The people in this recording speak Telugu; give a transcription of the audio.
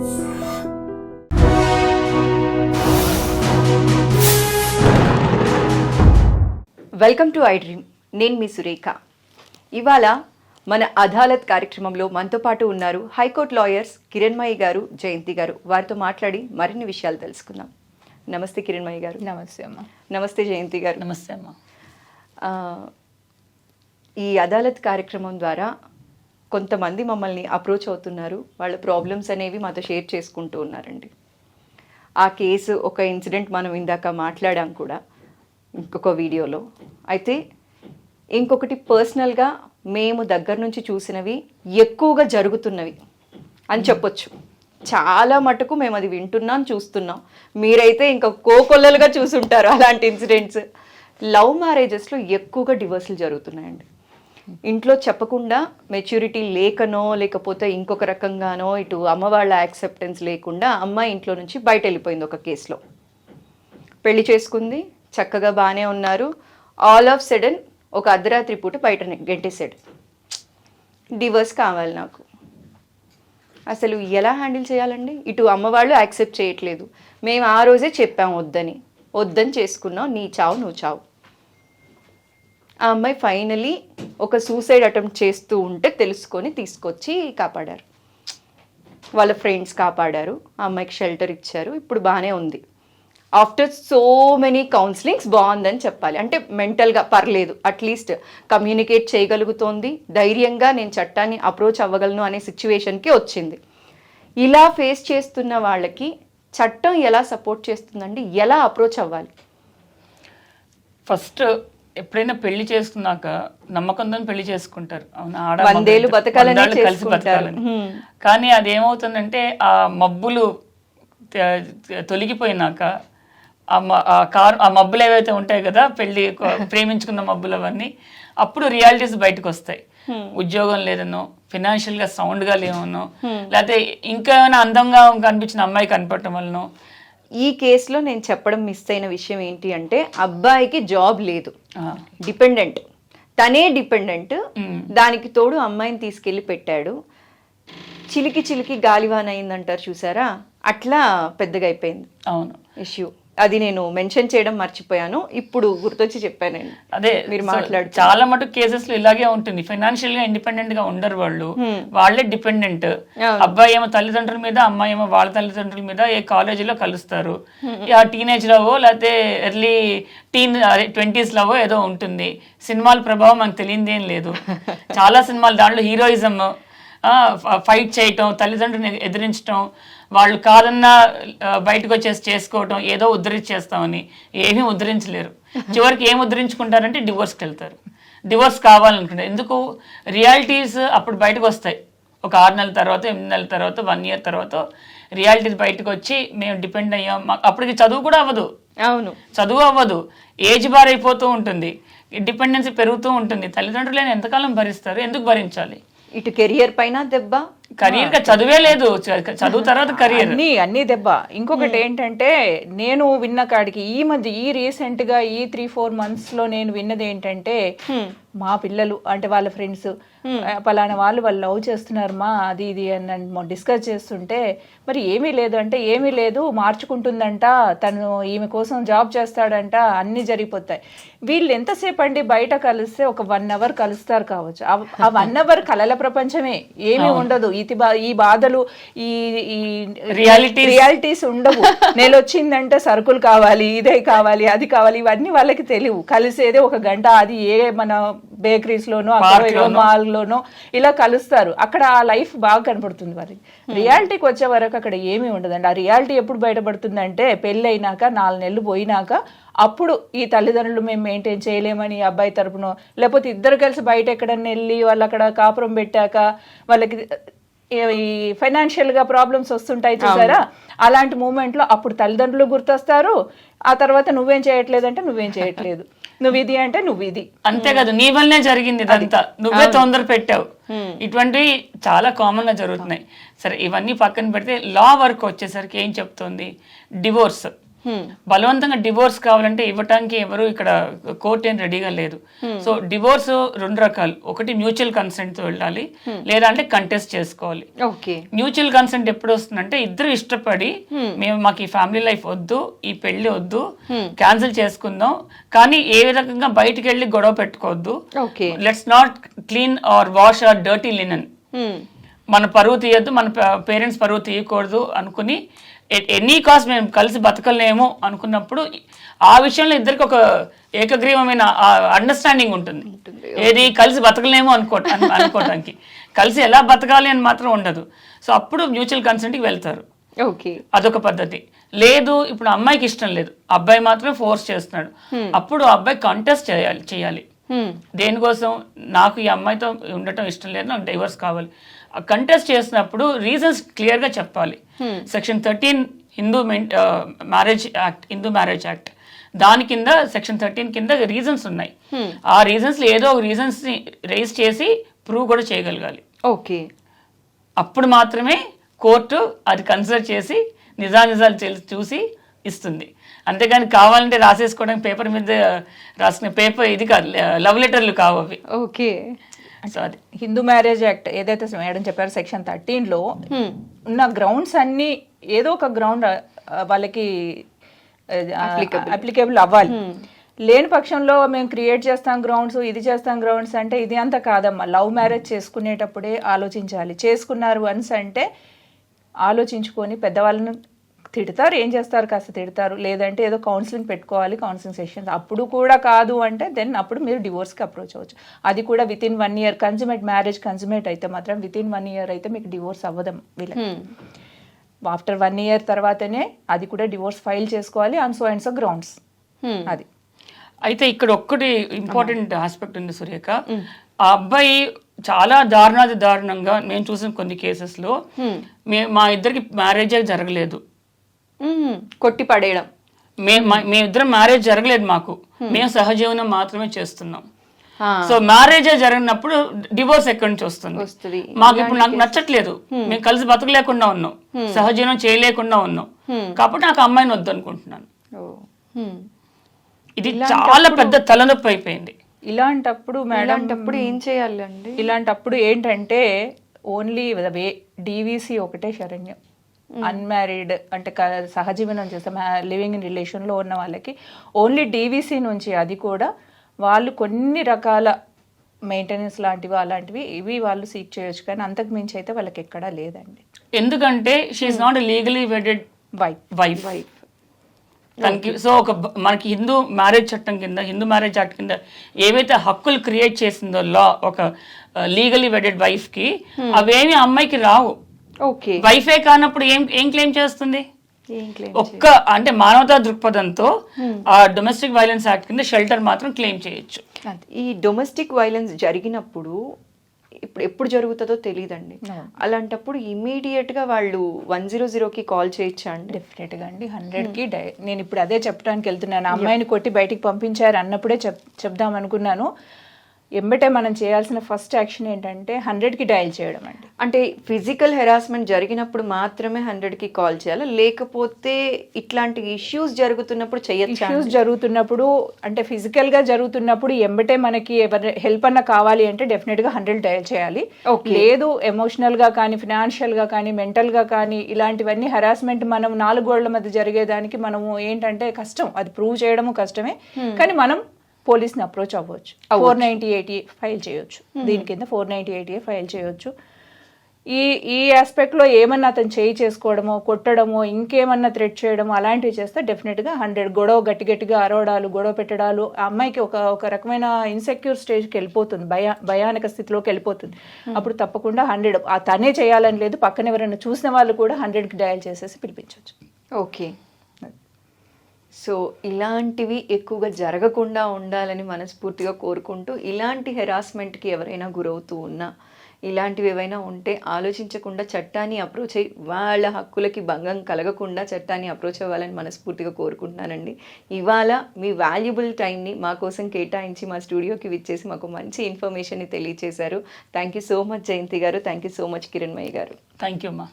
Welcome to I dream. నేను మీ సురేఖ. ఇవాళ మన అదాలత్ కార్యక్రమంలో మనతో పాటు ఉన్నారు హైకోర్టు లాయర్స్ కిరణ్మయి గారు జయంతి గారు. వారితో మాట్లాడి మరిన్ని విషయాలు తెలుసుకుందాం. నమస్తే కిరణ్మయి గారు. నమస్తే అమ్మ. నమస్తే జయంతి గారు. నమస్తే అమ్మ. ఈ అదాలత్ కార్యక్రమం ద్వారా కొంతమంది మమ్మల్ని అప్రోచ్ అవుతున్నారు. వాళ్ళ ప్రాబ్లమ్స్ అనేవి మాతో షేర్ చేసుకుంటూ ఉన్నారండి. ఆ కేసు ఒక ఇన్సిడెంట్ మనం ఇందాక మాట్లాడాం కూడా ఇంకొక వీడియోలో అయితే ఇంకొకటి పర్సనల్గా మేము దగ్గర నుంచి చూసినవి ఎక్కువగా జరుగుతున్నవి అని చెప్పొచ్చు. చాలా మటుకు మేము అది వింటున్నాం చూస్తున్నాం. మీరైతే ఇంకా కోకొల్లలుగా చూసుంటారు అలాంటి ఇన్సిడెంట్స్ లవ్ మ్యారేజెస్లో ఎక్కువగా డివోర్సులు జరుగుతున్నాయండి. ఇంట్లో చెప్పకుండా మెచ్యూరిటీ లేకనో లేకపోతే ఇంకొక రకంగానో ఇటు అమ్మ వాళ్ళ యాక్సెప్టెన్స్ లేకుండా అమ్మాయి ఇంట్లో నుంచి బయట వెళ్ళిపోయింది ఒక కేసులో. పెళ్ళి చేసుకుంది చక్కగా బాగానే ఉన్నారు. ఆల్ ఆఫ్ సడన్ ఒక అర్ధరాత్రి పూట బయట గెంటేశాడు. డివోర్స్ కావాలి నాకు. అసలు ఎలా హ్యాండిల్ చేయాలండి? ఇటు అమ్మవాళ్ళు యాక్సెప్ట్ చేయట్లేదు. మేము ఆ రోజే చెప్పాం వద్దని. వద్దని చేసుకున్నాం నీ చావు నువ్వు చావు. ఆ అమ్మాయి ఫైనలీ ఒక సూసైడ్ అటెంప్ట్ చేస్తూ ఉంటే తెలుసుకొని తీసుకొచ్చి కాపాడారు. వాళ్ళ ఫ్రెండ్స్ కాపాడారు. ఆ అమ్మాయికి షెల్టర్ ఇచ్చారు. ఇప్పుడు బాగానే ఉంది. ఆఫ్టర్ సో మెనీ కౌన్సిలింగ్స్ బాగుందని చెప్పాలి. అంటే మెంటల్గా పర్లేదు. అట్లీస్ట్ కమ్యూనికేట్ చేయగలుగుతోంది. ధైర్యంగా నేను చట్టాన్ని అప్రోచ్ అవ్వగలను అనే సిచ్యువేషన్కి వచ్చింది. ఇలా ఫేస్ చేస్తున్న వాళ్ళకి చట్టం ఎలా సపోర్ట్ చేస్తుందండి? ఎలా అప్రోచ్ అవ్వాలి? ఫస్ట్ ఎప్పుడైనా పెళ్ళి చేసుకున్నాక నమ్మకంతో పెళ్ళి చేసుకుంటారు. అవునా? వందేళ్ళు బతకాలనే కలిసి. బతకాలని. కానీ అది ఏమవుతుందంటే ఆ మబ్బులు తొలగిపోయినాక ఆ కారు ఆ మబ్బులు ఏవైతే ఉంటాయి కదా పెళ్ళి ప్రేమించుకున్న మబ్బులు అవన్నీ అప్పుడు రియాలిటీస్ బయటకు వస్తాయి ఉద్యోగం లేదనో ఫినాన్షియల్గా సౌండ్గా లేవనో లేకపోతే ఇంకా ఏమైనా అందంగా కనిపించిన అమ్మాయి కనపడటం వలనో ఈ కేసులో నేను చెప్పడం మిస్ అయిన విషయం ఏంటి అంటే అబ్బాయికి జాబ్ లేదు. డిపెండెంట్. తనే డిపెండెంట్. దానికి తోడు అమ్మాయిని తీసుకెళ్ళి పెట్టాడు. చిలికి చిలికి గాలివాన అయిందంటారు చూసారా? అట్లా పెద్దగా అయిపోయింది. అవును. ఇష్యూ. అది నేను మెన్షన్ చేయడం మర్చిపోయాను. ఇప్పుడు గుర్తొచ్చి చెప్పానండి అదే మీరు మాట్లాడు చాలా మటుకు కేసెస్లో ఇలాగే ఉంటుంది. ఫైనాన్షియల్గా ఇండిపెండెంట్గా ఉండరు వాళ్ళు. వాళ్ళే డిపెండెంట్. అబ్బాయి ఏమో తల్లిదండ్రుల మీద అమ్మాయి ఏమో వాళ్ళ తల్లిదండ్రుల మీద ఏ కాలేజీలో కలుస్తారు. ఆ టీనేజ్ లవో లేకపోతే ఎర్లీ టీన్ అదే ట్వంటీస్ లవో ఏదో ఉంటుంది. సినిమాల ప్రభావం మనకు తెలియదు లేదు. చాలా సినిమాలు దాంట్లో హీరోయిజం ఫైట్ చేయటం తల్లిదండ్రుని ఎదిరించటం వాళ్ళు కాదన్నా బయటకు వచ్చేసి చేసుకోవటం ఏదో ఉద్ధరించేస్తామని ఏమీ ఉద్ధరించలేరు. చివరికి ఏం ఉద్ధరించుకుంటారంటే డివోర్స్కి వెళ్తారు. డివోర్స్ కావాలనుకుంటారు. ఎందుకు? రియాలిటీస్ అప్పుడు బయటకు వస్తాయి ఒక ఆరు నెలల తర్వాత ఎనిమిది నెలల తర్వాత వన్ ఇయర్ తర్వాత రియాలిటీస్ బయటకు వచ్చి మేము డిపెండ్ అయ్యాం. అప్పటికి చదువు కూడా అవ్వదు. అవును. చదువు అవ్వదు. ఏజ్ బార్ అయిపోతూ ఉంటుంది. డిపెండెన్సీ పెరుగుతూ ఉంటుంది. తల్లిదండ్రులు ఎంతకాలం భరిస్తారు? ఎందుకు భరించాలి? ఇటు కెరియర్ పైన దెబ్బ కెరీర్గా చదువే లేదు. చదువు తర్వాత కెరీర్ అన్ని అన్ని దెబ్బ. ఇంకొకటి ఏంటంటే నేను విన్న కాడికి ఈ మధ్య ఈ రీసెంట్గా ఈ త్రీ ఫోర్ మంత్స్లో నేను విన్నది ఏంటంటే మా పిల్లలు అంటే వాళ్ళ ఫ్రెండ్స్ పలానా వాళ్ళు వాళ్ళు లవ్ చేస్తున్నారు మా అది ఇది అని డిస్కస్ చేస్తుంటే మరి ఏమీ లేదు అంటే ఏమీ లేదు మార్చుకుంటుందంట తను ఈమె కోసం జాబ్ చేస్తాడంట అన్ని జరిగిపోతాయి. వీళ్ళు ఎంతసేపు అండి బయట కలిస్తే ఒక వన్ అవర్ కలుస్తారు కావచ్చు. ఆ- ఆ వన్ అవర్ కలల ప్రపంచమే. ఏమీ ఉండదు. ఇది బా ఈ బాధలు ఈ ఈ Realities. రియాలిటీస్ ఉండవు. నెల వచ్చిందంటే సరుకులు కావాలి ఇదే కావాలి అది కావాలి ఇవన్నీ వాళ్ళకి తెలియవు. కలిసేదే ఒక గంట అది ఏ మన బేకరీస్ లోనో అక్కడ మాల్ లోనో ఇలా కలుస్తారు. అక్కడ ఆ లైఫ్ బాగా కనపడుతుంది వారికి రియాలిటీకి వచ్చే వరకు అక్కడ ఏమీ ఉండదండి. ఆ రియాలిటీ ఎప్పుడు బయటపడుతుందంటే పెళ్ళి అయినాక నాలుగు నెలలు పోయినాక అప్పుడు ఈ తల్లిదండ్రులు మేము మెయింటైన్ చేయలేమని ఈ అబ్బాయి తరపున లేకపోతే ఇద్దరు కలిసి బయట ఎక్కడన్నా వెళ్ళి వాళ్ళు అక్కడ కాపురం పెట్టాక వాళ్ళకి ఏ- ఈ ఫైనాన్షియల్గా ప్రాబ్లమ్స్ వస్తుంటాయి చూసారా? అలాంటి మూమెంట్లో అప్పుడు తల్లిదండ్రులు గుర్తొస్తారు. ఆ తర్వాత నువ్వేం చేయట్లేదంటే నువ్వేం చేయట్లేదు. నువ్వు ఇది అంటే నువ్వు ఇది. అంతే కదా నీ వల్లనే జరిగింది ఇదంతా. నువ్వే తొందర పెట్టావు. ఇటువంటివి చాలా కామన్గా జరుగుతున్నాయి. సరే ఇవన్నీ పక్కన పెడితే లా వర్క్ వచ్చేసరికి ఏం చెప్తుంది? డివోర్స్ బలవంతంగా డివోర్స్ కావాలంటే ఇవ్వటానికి ఎవరు ఇక్కడ కోర్ట్ ఏం రెడీగా లేదు. సో డివోర్స్ రెండు రకాలు. ఒకటి మ్యూచువల్ కన్సెంట్తో వెళ్ళాలి. లేదా అంటే కంటెస్ట్ చేసుకోవాలి. మ్యూచువల్ కన్సెంట్ ఎప్పుడు వస్తుందంటే ఇద్దరు ఇష్టపడి మేము మాకు ఈ ఫ్యామిలీ లైఫ్ వద్దు ఈ పెళ్ళి వద్దు క్యాన్సిల్ చేసుకుందాం. కానీ ఏ రకంగా బయటికి వెళ్ళి గొడవ పెట్టుకోవద్దు. Okay let's not clean or wash or dirty linen మన పరువు తీయద్దు మన పేరెంట్స్ పరువు తీయకూడదు అనుకుని ఎనీ కాస్ట్ మేము కలిసి బతకలేము అనుకున్నప్పుడు ఆ విషయంలో ఇద్దరికి ఒక ఏకగ్రీవమైన అండర్స్టాండింగ్ ఉంటుంది. ఏది కలిసి బతకలేము అనుకో అను- అనుకోవటానికి కలిసి ఎలా బతకాలి అని మాత్రం ఉండదు. సో అప్పుడు మ్యూచువల్ కన్సెంట్కి వెళ్తారు. ఓకే. అదొక పద్ధతి. లేదు ఇప్పుడు అమ్మాయికి ఇష్టం లేదు. అబ్బాయి మాత్రమే ఫోర్స్ చేస్తున్నాడు. అప్పుడు అబ్బాయి కంటెస్ట్ చేయాలి చేయాలి. దేనికోసం? నాకు ఈ అమ్మాయితో ఉండటం ఇష్టం లేదు నాకు డైవర్స్ కావాలి. కంటెస్ట్ చేసినప్పుడు రీజన్స్ క్లియర్గా చెప్పాలి. Section thirteen Hindu marriage act Hindu marriage act దాని కింద సెక్షన్ థర్టీన్ కింద రీజన్స్ ఉన్నాయి. ఆ రీజన్స్లో ఏదో ఒక రీజన్స్ని రైజ్ చేసి ప్రూవ్ కూడా చేయగలగాలి. ఓకే. అప్పుడు మాత్రమే కోర్టు అది కన్సిడర్ చేసి నిజానిజాలు చూసి ఇస్తుంది. అంతేగాని కావాలంటే రాసేసుకోవడానికి పేపర్ మీద రాసిన పేపర్ ఇది కాదు లవ్ లెటర్లు కావు అవి. ఓకే. సో అది హిందూ మ్యారేజ్ యాక్ట్ ఏదైతే మేడం చెప్పారో సెక్షన్ థర్టీన్లో ఉన్న గ్రౌండ్స్ అన్ని ఏదో ఒక గ్రౌండ్ వాళ్ళకి అప్లికేబుల్ అవ్వాలి. లేని పక్షంలో మేము క్రియేట్ చేస్తాం గ్రౌండ్స్ ఇది చేస్తాం గ్రౌండ్స్ అంటే ఇది అంతా కాదమ్మా. లవ్ మ్యారేజ్ చేసుకునేటప్పుడే ఆలోచించాలి. చేసుకున్నారు వన్స్ అంటే ఆలోచించుకొని పెద్దవాళ్ళని తిడతారు ఏం చేస్తారు కాస్త తిడతారు. లేదంటే ఏదో కౌన్సిలింగ్ పెట్టుకోవాలి కౌన్సిలింగ్ సెషన్స్ అప్పుడు కూడా కాదు అంటే దెన్ అప్పుడు మీరు డివోర్స్కి అప్రోచ్ అవ్వచ్చు. అది కూడా within one year consummate marriage consummate అయితే మాత్రం విత్ ఇన్ వన్ ఇయర్ అయితే మీకు డివోర్స్ అవ్వదాం వీళ్ళకి. ఆఫ్టర్ వన్ ఇయర్ తర్వాతనే అది కూడా డివోర్స్ ఫైల్ చేసుకోవాలి. On so and so grounds అది. అయితే ఇక్కడ ఒక్కటి ఇంపార్టెంట్ ఆస్పెక్ట్ ఉంది సురేఖ. ఆ అబ్బాయి చాలా దారుణాది దారుణంగా మేము చూసిన కొన్ని కేసెస్లో మే మా ఇద్దరికి మ్యారేజే జరగలేదు. కొట్టి పడేయడం మేము. మేమిద్దరం మ్యారేజ్ జరగలేదు మాకు. మేము. సహజీవనం మాత్రమే చేస్తున్నాం. సో మ్యారేజే జరిగినప్పుడు డివోర్స్ ఎక్కడి నుంచి వస్తుంది. మాకు ఇప్పుడు నాకు నచ్చట్లేదు. మేము. కలిసి బతకలేకుండా ఉన్నాం. సహజీవనం చేయలేకుండా ఉన్నాం. కాబట్టి నాకు అమ్మాయిని వద్దు అనుకుంటున్నాను. ఇది చాలా పెద్ద తలనొప్పి అయిపోయింది. ఇలాంటప్పుడు మేడం ఇలాంటప్పుడు ఏం చేయాలండి? ఇలాంటప్పుడు ఏంటంటే ఓన్లీ వే డీవీసీ ఒకటే శరణ్యం. అన్మ్యారీడ్ అంటే క- సహజీవనం చేస్తాం లివింగ్ ఇన్ రిలేషన్లో ఉన్న వాళ్ళకి ఓన్లీ డీవీసీ నుంచి అది కూడా వాళ్ళు కొన్ని రకాల మెయింటెనెన్స్ లాంటివి అలాంటివి ఇవి వాళ్ళు సీక్ చేయొచ్చు కానీ అంతకు మించి అయితే వాళ్ళకి ఎక్కడా లేదండి. ఎందుకంటే she's not legally wedded wife wife తనకి సో ఒక మనకి హిందూ మ్యారేజ్ చట్టం కింద హిందూ మ్యారేజ్ యాక్ట్ కింద ఏవైతే హక్కులు క్రియేట్ చేసిందో లా ఒక లీగలీ వెడెడ్ వైఫ్కి అవేమి అమ్మాయికి రావు. వైఫే కానప్పుడు ఏం ఏం క్లెయిమ్ చేస్తుంది? ఒక్క అంటే మానవతా దృక్పథంతో ఆ డొమెస్టిక్ వైలెన్స్ యాక్ట్ కింద షెల్టర్ మాత్రం క్లెయిమ్ చేయొచ్చు. ఈ డొమెస్టిక్ వైలెన్స్ జరిగినప్పుడు ఇప్పుడు ఎప్పుడు జరుగుతుందో తెలియదండి అలాంటప్పుడు ఇమీడియట్గా వాళ్ళు వన్ జీరో జీరోకి కాల్ చేయొచ్చా అండి? డెఫినెట్గా అండి. హండ్రెడ్కి డై నేను ఇప్పుడు అదే చెప్పడానికి వెళ్తున్నాను. అమ్మాయిని కొట్టి బయటికి పంపించారు అన్నప్పుడే చెప్ చెప్దాం అనుకున్నాను. ఎంబటే మనం చేయాల్సిన ఫస్ట్ యాక్షన్ ఏంటంటే హండ్రెడ్కి డయల్ చేయడం అండి. అంటే ఫిజికల్ హెరాస్మెంట్ జరిగినప్పుడు మాత్రమే హండ్రెడ్కి కాల్ చేయాలా? లేకపోతే ఇట్లాంటి ఇష్యూస్ జరుగుతున్నప్పుడు చేయొచ్చా ఇష్యూస్ జరుగుతున్నప్పుడు అంటే ఫిజికల్గా జరుగుతున్నప్పుడు ఎంబటే మనకి ఎవరి హెల్ప్ అన్న కావాలి అంటే డెఫినెట్గా హండ్రెడ్ డయల్ చేయాలి. లేదు ఎమోషనల్గా కానీ ఫినాన్షియల్గా కానీ మెంటల్గా కానీ ఇలాంటివన్నీ హెరాస్మెంట్ మనం నాలుగు గోళ్ళ మధ్య జరిగేదానికి మనము ఏంటంటే కష్టం. అది ప్రూవ్ చేయడము కష్టమే. కానీ మనం పోలీస్ని అప్రోచ్ అవ్వచ్చు. ఫోర్ నైంటీ ఎయిటీ ఫైల్ చేయొచ్చు. దీని కింద ఫోర్ నైంటీ ఎయిటీ ఫైల్ చేయొచ్చు. ఈ ఈ ఆస్పెక్ట్లో ఏమన్నా అతను చేయి చేసుకోవడమో కొట్టడమో ఇంకేమన్నా థ్రెట్ చేయడమో అలాంటివి చేస్తే డెఫినెట్గా హండ్రెడ్ గొడవ గట్టి గట్టిగా అరవడాలు గొడవ పెట్టడాలు ఆ అమ్మాయికి ఒక ఒక రకమైన ఇన్సెక్యూర్ స్టేజ్కి వెళ్ళిపోతుంది. భయా భయానక స్థితిలోకి వెళ్ళిపోతుంది. అప్పుడు తప్పకుండా హండ్రెడ్ తనే చేయాలని లేదు పక్కన ఎవరైనా చూసిన వాళ్ళు కూడా హండ్రెడ్కి డయల్ చేసేసి పిలిపించవచ్చు ఓకే. సో ఇలాంటివి ఎక్కువగా జరగకుండా ఉండాలని మనస్ఫూర్తిగా కోరుకుంటూ ఇలాంటి హెరాస్మెంట్కి ఎవరైనా గురవుతూ ఉన్నా ఇలాంటివి ఏవైనా ఉంటే ఆలోచించకుండా చట్టాన్ని అప్రోచ్ అయ్యి వాళ్ళ హక్కులకి భంగం కలగకుండా చట్టాన్ని అప్రోచ్ అవ్వాలని మనస్ఫూర్తిగా కోరుకుంటున్నానండి. ఇవాళ మీ వాల్యుబుల్ టైంని మా కోసం కేటాయించి మా స్టూడియోకి విచ్చేసి మాకు మంచి ఇన్ఫర్మేషన్ని తెలియచేశారు. Thank you so much Jayanthi garu. Thank you so much Kiranmayya garu. Thank you అమ్మా.